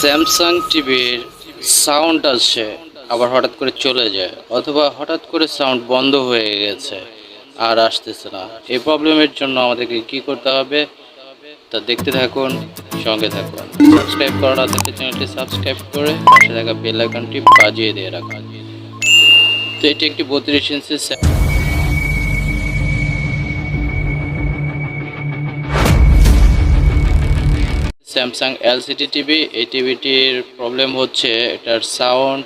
Samsung টিভির sound আসছে, আবার হঠাৎ করে চলে যায়, অথবা হঠাৎ করে সাউন্ড বন্ধ হয়ে গেছে আর আসতেছে না। এই প্রবলেমের জন্য আমাদেরকে কি করতে হবে তা দেখতে থাকুন, সঙ্গে থাকুন। সাবস্ক্রাইব করা না থাকলে চ্যানেলটি সাবস্ক্রাইব করে পাশে থাকা বেল আইকনটি বাজিয়ে দিয়ে রাখুন। তো এটি একটি বত্রিশ ইঞ্চি স্যামসাং এলসিডি টিভি, এই টিভিটির প্রবলেম হচ্ছে এটার সাউন্ড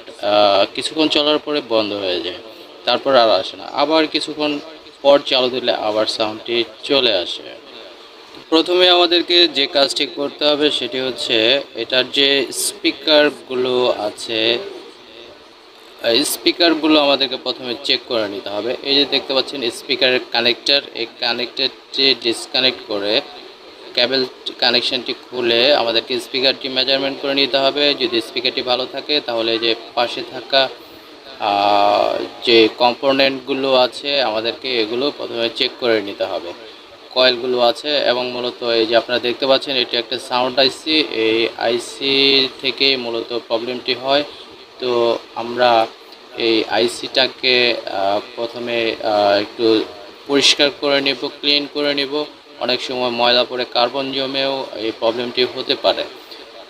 কিছুক্ষণ চলার পরে বন্ধ হয়ে যায়, তারপর আর আসে না। আবার কিছুক্ষণ পর চালু দিলে আবার সাউন্ডটি চলে আসে। প্রথমে আমাদেরকে যে কাজটি করতে হবে সেটি হচ্ছে এটার যে স্পিকারগুলো আছে স্পিকারগুলো আমাদেরকে প্রথমে চেক করে নিতে হবে। এই যে দেখতে পাচ্ছেন, স্পিকারের কানেক্টার, এই কানেক্টারটি ডিসকানেক্ট করে ক্যাবেল কানেকশনটি খুলে আমাদেরকে স্পিকারটি মেজারমেন্ট করে নিতে হবে। যদি স্পিকারটি ভালো থাকে, তাহলে যে পাশে থাকা যে কম্পোনেন্টগুলো আছে, আমাদেরকে এগুলো প্রথমে চেক করে নিতে হবে। কয়েলগুলো আছে এবং মূলত এই যে আপনারা দেখতে পাচ্ছেন, এটি একটা সাউন্ড আইসি এই আইসি থেকে মূলত প্রবলেমটি হয়। তো আমরা এই আইসিটাকে প্রথমে একটু পরিষ্কার করে নেব ক্লিন করে নেব। অনেক সময় ময়লা পড়ে, কার্বন জমেও এই প্রবলেমটি হতে পারে।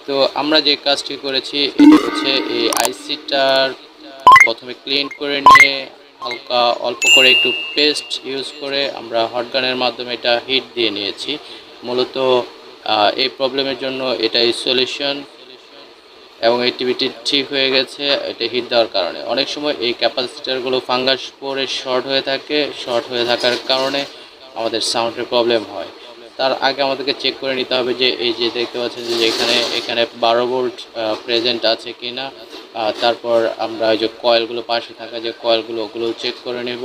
তো আমরা যে কাজটি করেছি, এটি হচ্ছে এই আইসিটার প্রথমে ক্লিন করে নিয়ে, হালকা অল্প করে একটু পেস্ট ইউজ করে আমরা হটগানের মাধ্যমে এটা হিট দিয়ে নিয়েছি। মূলত এই প্রবলেমের জন্য এটাই সলিউশন এবং এই টিভিটি ঠিক হয়ে গেছে, এটা হিট দেওয়ার কারণে। অনেক সময় এই ক্যাপাসিটারগুলো ফাঙ্গাস পরে শর্ট হয়ে থাকে, শর্ট হয়ে থাকার কারণে আমাদের সাউন্ডের প্রবলেম হয়। তার আগে আমাদেরকে চেক করে নিতে হবে যে, এই যে দেখতে পাচ্ছেন যে এখানে এখানে বারো ভোল্ট প্রেজেন্ট আছে কি না তারপর আমরা ওই যে কয়েলগুলো পাশে থাকা যে কয়েলগুলো ওগুলো চেক করে নেব।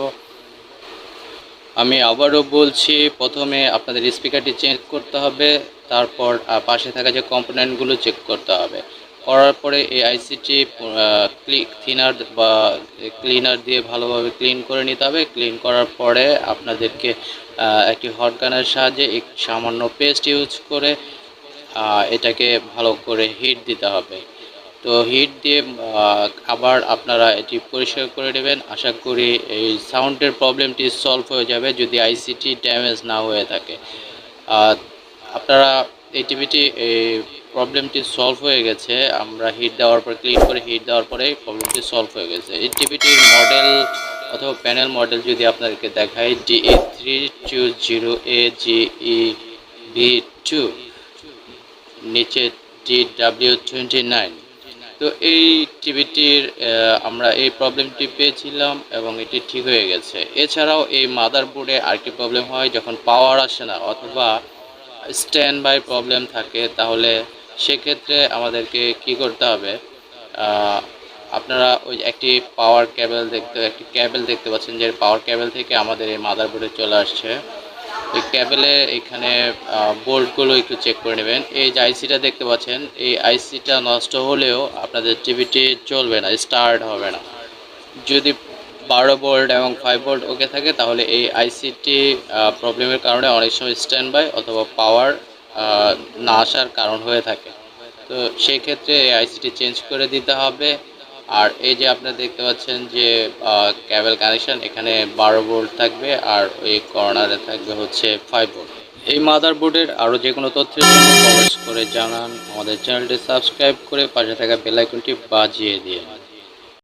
আমি আবারও বলছি, প্রথমে আপনাদের স্পিকারটি চেক করতে হবে। তারপর পাশে থাকা যে কম্পোনেন্টগুলো চেক করতে হবে। করার পরে এই আইসিটি ক্লিক থিনার বা ক্লিনার দিয়ে ভালোভাবে ক্লিন করে নিতে হবে। ক্লিন করার পরে আপনাদেরকে একটি হট গানের সাহায্যে এক সামান্য পেস্ট ইউজ করে এটাকে ভালো করে হিট দিতে হবে। তো হিট দিয়ে আবার আপনারা এটি পরিষ্কার করে নেবেন। আশা করি এই সাউন্ডের প্রবলেমটি সলভ হয়ে যাবে যদি আইসিটি ড্যামেজ না হয়ে থাকে। আপনারা এই টিভিটি এই প্রবলেমটি সলভ হয়ে গেছে। আমরা হিট দেওয়ার পর ক্লিক করে হিট দেওয়ার পরে প্রবলেমটি সলভ হয়ে গেছে। এই টিভিটির মডেল অথবা প্যানেল মডেল যদি আপনাদেরকে দেখাই D A three two zero A G E V two নিচে টি ডাব্লিউ টোয়েন্টি নাইন তো এই টিভিটির আমরা এই প্রবলেমটি পেয়েছিলাম এবং এটি ঠিক হয়ে গেছে। এছাড়াও এই মাদারবোর্ডে আরেকটি প্রবলেম হয়, যখন পাওয়ার আসে না অথবা স্ট্যান্ড বাই প্রবলেম থাকে, তাহলে সেক্ষেত্রে আমাদেরকে কি করতে হবে? আপনারা ওই একটি পাওয়ার কেবল দেখতে, একটি কেবল দেখতে পাচ্ছেন যে পাওয়ার কেবল থেকে আমাদের এই মাদারবোর্ডে চলে আসছে। এই ক্যাবেলে এখানে বোল্টগুলো একটু চেক করে নেবেন। এই যে আইসিটা দেখতে পাচ্ছেন, এই আইসিটা নষ্ট হলেও আপনাদের টিভিটি চলবে না স্টার্ট হবে না। যদি বারো বোল্ট এবং ফাইভ বোল্ট ওকে থাকে, তাহলে এই আইসিটি প্রবলেমের কারণে অনেক সময় স্ট্যান্ড বাই অথবা পাওয়ার না আসার কারণ হয়ে থাকে। তো সেই ক্ষেত্রে এই আইসিটি চেঞ্জ করে দিতে হবে। আর এই যে আপনারা দেখতে পাচ্ছেন যে ক্যাবেল কানেকশন এখানে বারো ভোল্ট থাকবে আর ওই কর্নারে থাকবে হচ্ছে ফাইভ ভোল্ট এই মাদারবোর্ডের আরও যে কোনো তথ্যের জন্য কমেন্টস করে জানান। আমাদের চ্যানেলটি সাবস্ক্রাইব করে পাশে থাকা বেল আইকনটি বাজিয়ে দিয়ে